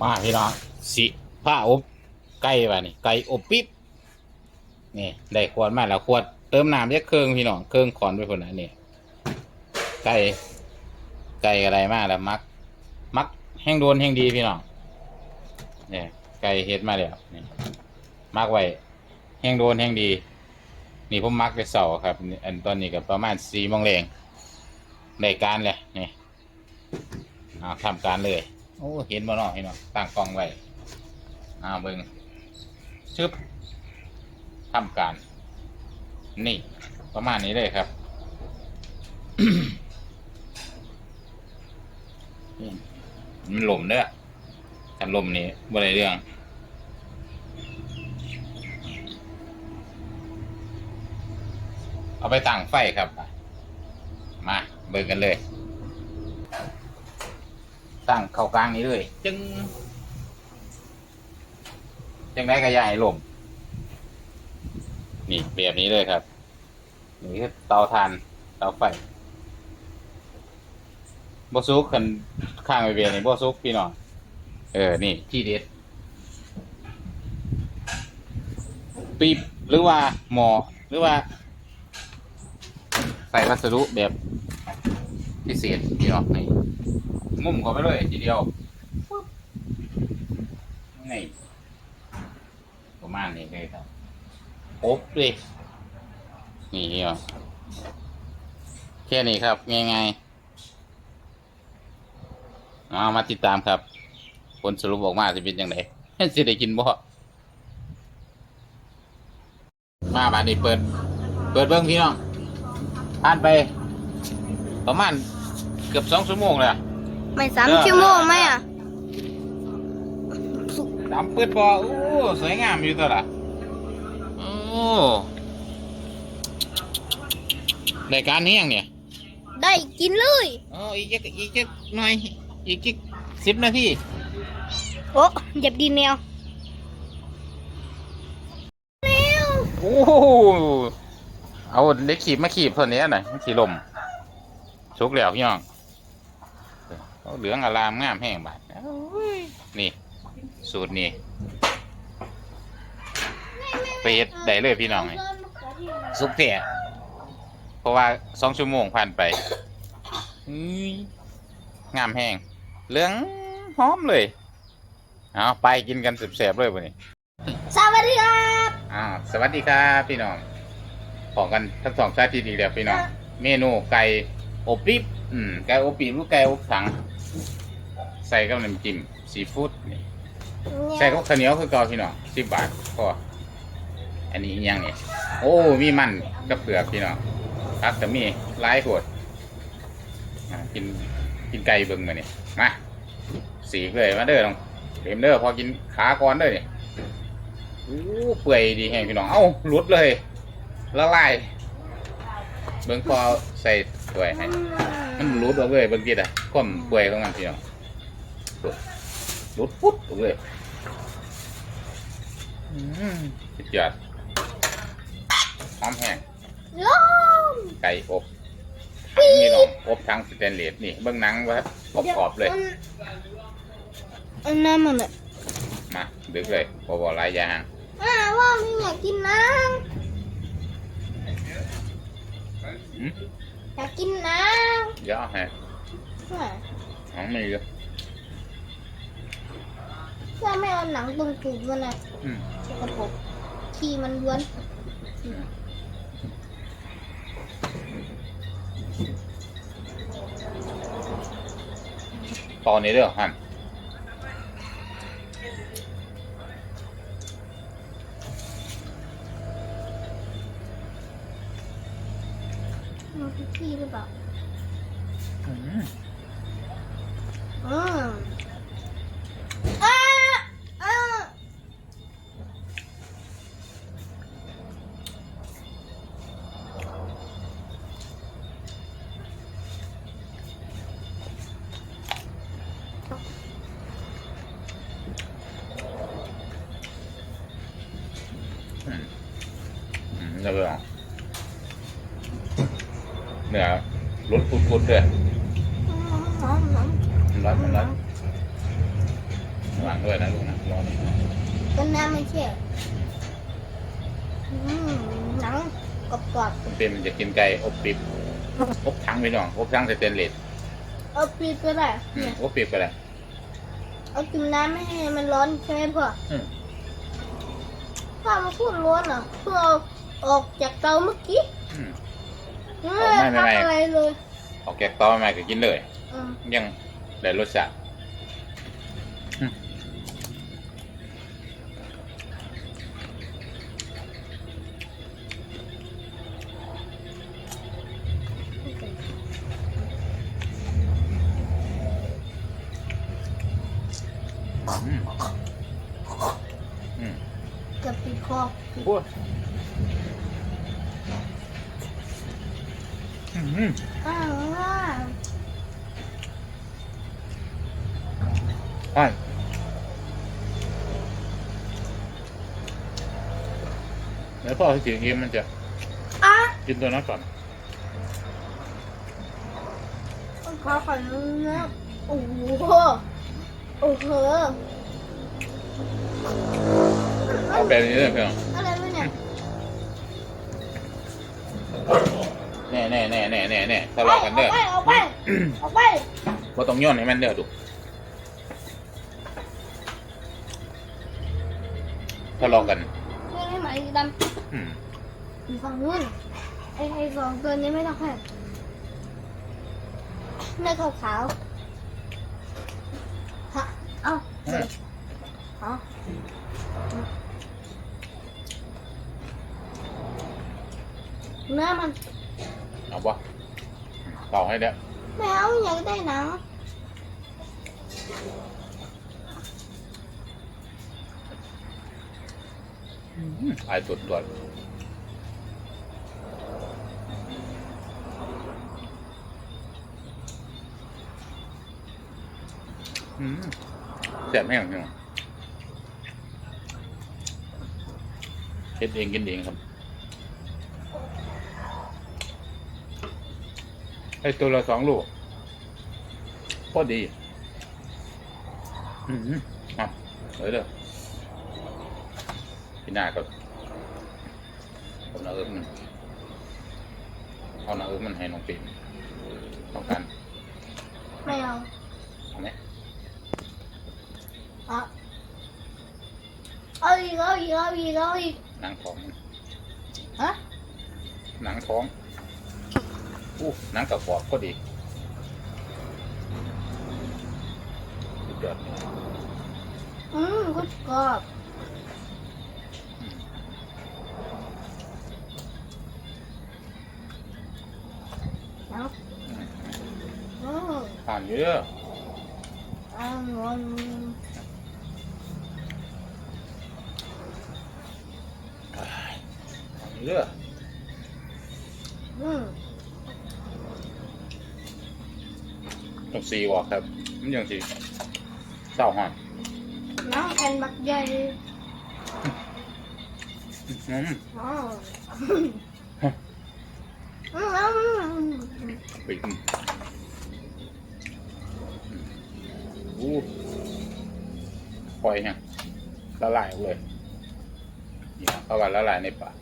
มาพี่น้องสิผ้าอบไก่วะนี่ไก่อบปิ๊บนี่ได้ขวดมาแล้วขวดเติมน้ำเยอะเครื่องพี่น้องเครื่องขอนไปคนนั้นนี่ไก่ไก่อะไรมาแล้วมัก มักแห้งโดนแห้งดีพี่น้องเนี่ยไก่เฮ็ดมาแล้วนี่มักไว้แห้งโดนแห้งดี นี่ผมมักไปเสาครับ อันตอนนี้ก็ประมาณสี่โมงแรงได้การเลยนี่ทำการเลย โอ้เห็นบ่เนาะเห็นเนาะตั้งกล้องไว้อาเบิ่งชึบทำการ นี่ ประมาณนี้เลยครับนี่มันหล่มเด้อกันลมนี่บ่ได้เรื่องเอาไปตั้งไฟครับ มา เบิ่งกันเลย ตั้งเข้ากลางนี้เลย จึงจังได้ก็อย่าให้ลมนี่แบบนี้เลยครับ นี่คือเตาถ่านเตาไฟบซุกขันข้างไปเบียนี่บซุกพี่น้องเออ นี่ที่เด็ดปีบหรือว่าหมอหรือว่า ใส่วัสดุแบบพิเศษพี่น้องนี่ งุ่มเข้าไปเลยทีเดียวปึ๊บนี่ประมาณนี้เลยครับอบเลยนี่พี่น้องแค่นี้ครับง่ายๆเอามาติดตามครับ ผลสรุปออกมาจะเป็นยังไงสิได้กินบ่มาบานนี้เปิด เปิดเบิ้งพี่น้องผ่านไป ประมาณเกือบสองชั่วโมงเลย ไม่สามชั่วโมงไหมอะดำปืดพอโอ้สวยงามอยู่ตัวละโอ้ในการนี้ยังเนี่ย ได้กินเลยโอ้อีกจักอีกจักหน่อย อีกจักสิบนาที โอ้เหยียบดินแมวเร็วโอ้เอาเล็กขีบมาขีบตัวเนี้ยหน่อยมันขีลมชุกแล้วพี่น้อง เอาเหลืองอารามงามแห้งบาดโอ้ยนี่ สูตรนี้ไปเฮ็ดได้เลยพี่น้องนี่สุกเถี่ยเพราะว่าสองชั่วโมงผ่านไปอื้องามแห้งเหลืองหอมเลยเอาไปกินกันแสบๆเลยวันนี้สวัสดีครับอ่าสวัสดีครับพี่น้องของกันทั้งสองชาติที่ดีแล้วพี่น้องเมนูไก่อบปิ๊บอืมไก่อบปิ๊บหรือไก่อบถัง ใส่กับน้ำจิ้มซีฟู้ดนี่ใส่กับข้าวเหนียวคือเก่าพี่น้องสิบบาทพออันนี้อีกอยังนี่โอ้มีมันกับเปลือกพี่น้องครับแต่มีหลายขวดอ่ากินกินไก่เบิ่งมาเนี่ยมาสีกเลยมาเด้อลองเต็มเด้อพอกินขาก่อนเด้อเนี่ยโอ้เปื่อยดีแห้งพี่น้องเอ้าหลุดเลยละลายเบิ่งพอใส่ถ้วยให้มันหลุดออกเลยเบิ่งกิดอะก้มเปื่อยของมันพี่น้อง หลุดหลุดปุ๊บออกเลยอืมสุดยอดหอมแห้งลมไก่อบทั้งนี่น้องอบทั้งสแตนเลสนี่เบิ่งหนังว่ากรอบๆเลยอันนั้นมันอะมาดึกเลยบอบอหลายอย่างอ่าว่าไม่อยากกินน้อืมำอยากกินน้เดี๋ยวเอาให้ำอะของมีอ ยู่ถ้าไม่เอาหนังตรงตูดมันอะอืมสกปรกขี้มันล้วนตอนนี้เด้อฮันมันคือขี้หรือเปล่า มแล้วก็เนื้อรสพุดๆด้วยหอมหอมมันร้อนมันร้อนระวังด้วยนะลูกนะรอหน่อยต้นน้ำไม่แช่อืมหนังกรอบเป็นจะกินไก่อบปิบอบทั้งพี่น้องอบทั้งสเตนเลสๆเอาปีไปเลยอืมเนี่ยอบปิบไปเลยเอาจุ่มน้ำไม่ให้มันร้อนใช่ไหมพ่ออืมพ่อมันพูดร้อนอะเพื่อเอา ออกจากเตาเมื่อกี้อืม ไม่ไม่ไม่ ทำไม่อะไรเลยออกแกกตอใหม่ก็กินเลย อืมยังได้รสชาติอืมอืมอืมเกือบติดคอโอ้ยอืม อ้าวว่า ใช่ แล้วพอถึงเกมมันจะอะกินตัวนั้นก่อนขอขอนะโอ้โหโอ้โหเอาแบบนี้เลยเพื่อนอะไรวะเนี่ยแน่แน่แน่แน่แน่แน่ทะอเลาะกันเด้ออกไปออกไปออกไปว่าต้องย้อนให้มันเด้อดูทะเลาะกัน เพื่อนให้หมาสีดำอืมอยู่ฝั่งนู้นไอ้ไอ้สองตัวนี้ไม่ต้องแพ้เนื้อขาวๆฮะเอ้าอืมเอาเนื้อมันเอาปะเป่าให้เด้อแมวอยากได้หนัง อืมไอ้ตัวตัวอืมแซ่บแห้งจังเฮ็ดเองกินเองครับ ไอ้ตัวละสองลูกพอดี อืมอะเลยเด้อ พี่หน้าก็เอาหน้าเอิบมันเอาหน้าเอิบมันให้น้องปิ่นต้องการไม่เอาเอาไหมเอาเอาอีกเอาอีกเอาอีกเอาอีกหนังท้องมันฮะหนังท้องอู้หนังกับกรอบก็ดีสุดยอดอืมก็กรอบเอา อืม อืม ผ่านเยอะเอางอนผ่านเยอะอืมต้องสีออกครับ มันยังสีเศร้าหอนน้องแอนบักใหญ่อืมอ๋ออืมอืมไป อืมอู้ปล่อยฮะละลายออกเลยนี่เข้ากันละลายในปาก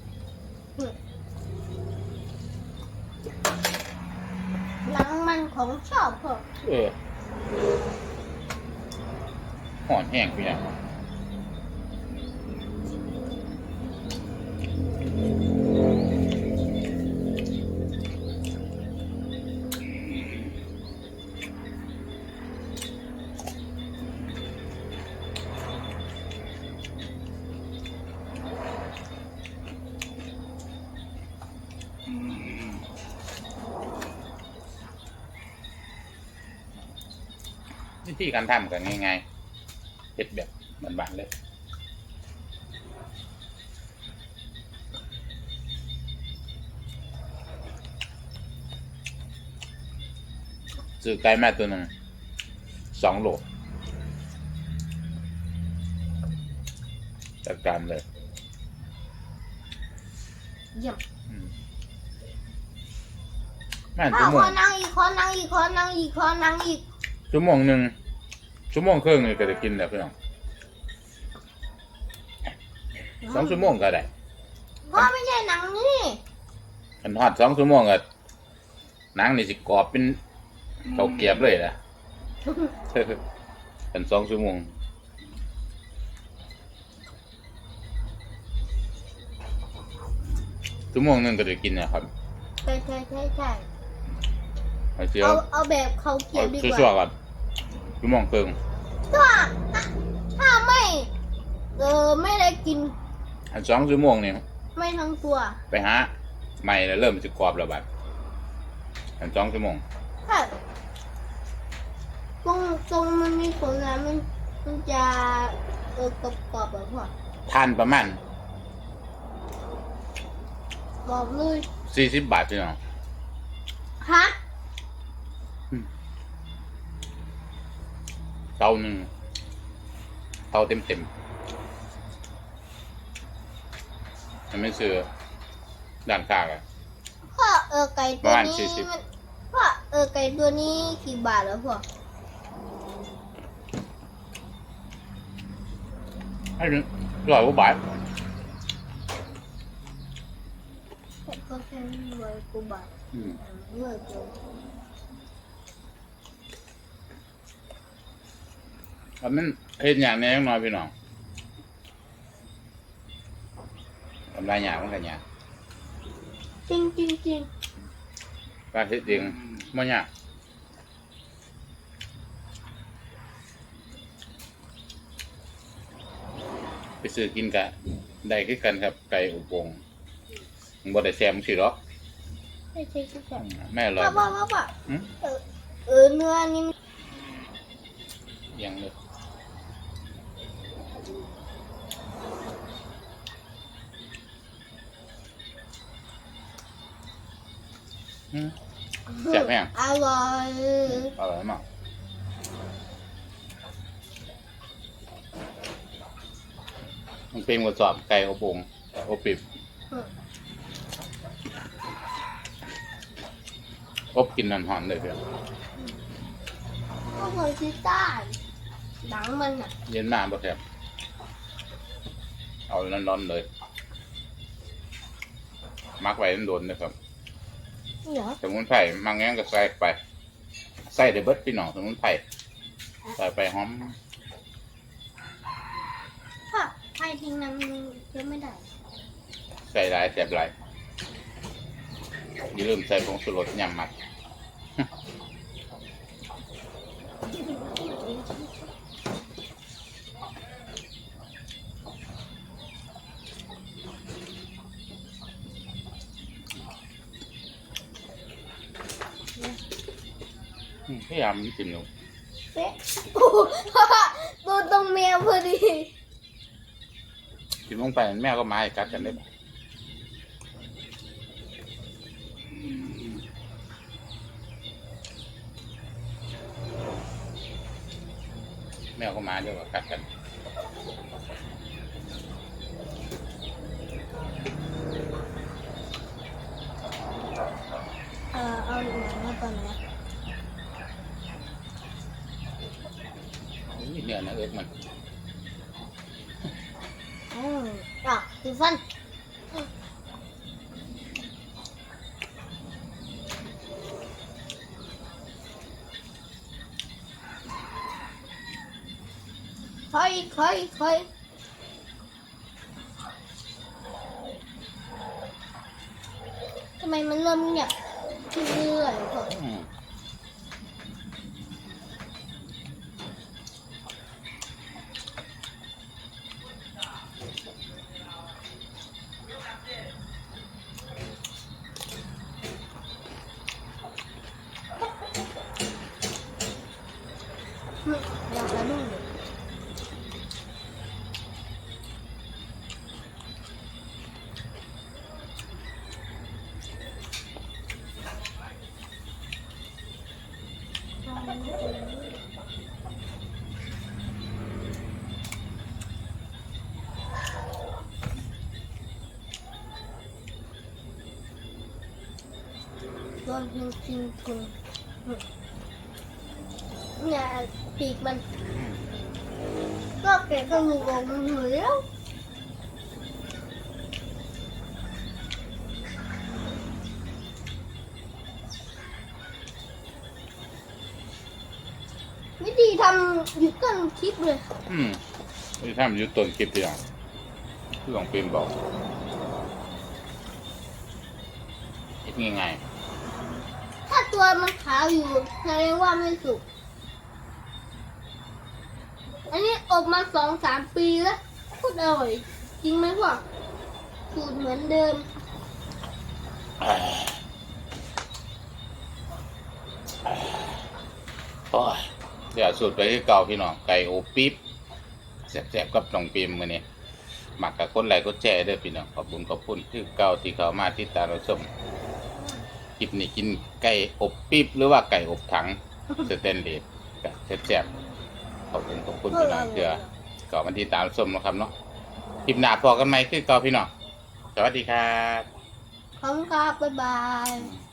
หนังมันของชอบพ่อเออหอนแห้งพี่นะวิ ธีการทำกันง่ายๆเฮ็ดแบบบานๆเลยซื้อไก่มาตัวหนึ่งสองโลจัดการเลยเยี่ยมอืมแม่นอ้าชั่ววโมของนั่งอีกขอนั่งอีกขอนั่งอีกขอนั่งอีกชั่วโมงหนึ่ง ชั่วโมงครึ่งนี่ก็จะกินแล้วพี่น้องสองชั่วโมงก็ได้พ่อไม่ใช่หนังนี่คันทอดสองชั่วโมงก็หนังนี่สิกรอบเป็นเกาเกรียบเลยนะเป็นสองชั่วโมงชั่วโมงหนึงก็จะกินนะครับใช่ใช่ใช่ใช่เอาเสียวเอาเอาแบบเขาเขียเอานดีกชั่วว่าๆก่อน ชั่วโมงครึ่งถ้าถ้าไม่ เออไม่ได้กิน อันสองชั่วโมงนี่ไม่ทั้งตัว ไปหาใหม่แล้วเริ่มจะกรอบแล้วบัดอันสองชั่วโมงถ้าตรงตรงมันมีผลนะมันมันจะเออกรอบกรอบๆแบบพ่อทานประมาณบอกเลยสี่สิบบาทพี่น้องฮะ เตาหนึ่งเตาเต็มเต็มๆมันไม่ซื้อด้านข้างอะพ่อเออไก่ตัวประมาณนี้40มันพ่อเออไก่ตัวนี้กี่บาทแล้วพ่อให้ถึงร้อยกว่าบาทก็แค่ร้อยกว่าบาทอืมเมื่อเกิน อันนั้นเห็นอย่างนี้น้อยพี่น้องทำลายหยามันกันหยาจริงจริงจริงการเฮ็ดเองมันยากไปซื้อกินกะได้คือกันครับ ไก่อบโปงบ่ได้แซมสิหรอกใช่ใช่ใช่ใช่แม่อร่อพ่อยพ่อพ่อพ่อหืมเออเออเนื้อนี่ แซ่บไหมอะอร่อยอร่อยมากมันเป็นกระสอบไก่อบโป่งอบปิบอืมอบกินนันหอนเลยเพื่อนก็เคยซิต้าหนังมันอะ เย็นมากปะครับเอาร้อนๆเลย มักไว้โดนๆนะครับนี่ เหรอสมุนไพรมังแงงก็ใส่ไป ใส่เดเบิดพี่น้องสมุนไพรใส่ไปหอมพ่อไทยทิ้งน้ำมันเยอะไม่ได้ใส่หลายแสบหลายอย่าลืมใส่ผงชูรสยำมัด พยายามกินอยู่เป๊ะโอ้โหตัวตรงเมียพอดีกินลงไปแม่ก็มาให้กัดกันได้ปะแมวก็มาเดี๋ยวก็กัดกัน เออเอาหนังมาก่อนนะ อุ้ ยเนี่ยนะเอิกมันอืมอะดูฟันค่อยค่อยค่อยทำไมมันเริ่มเงียบเรื่อยๆพ่ออืม อนจริงๆเนี่ยปีกมันก็แกก็งูงมันเหลือวิธีทำหยุดต้นคลิปเลย อืมวิธีทำหยุดต้นคลิปที่หลังที่หลวงปิมบอกยังไง ตัวมันขาวอยู่แสดงว่าไม่สุก อันนี้อบมาสองสามปีแล้วพูดอร่อย จริงไหมพ่อสูตรเหมือนเดิม โอ้ยเดี๋ยวสูตรไปที่เก่าพี่น้องไก่โอปิ๊บแซ่บๆกับน้องปิมมื้อนี้หมักกับคนไหลก็แช่เด้อพี่น้องขอบคุณขอบคุณที่เก่าที่เขามาติดตามเราชม กินนี่กินไก่อบปิ๊บหรือว่าไก่อบถังสเตนเลสกับแซ่บๆขอบคุณขอบคุณพี่น้องเถื่อก็มาติดตามชมนะครับเนาะคลิปหน้าพอกันไหมคือก่อพี่น้องสวัสดีครับขอบคุณครับบ๊ายบาย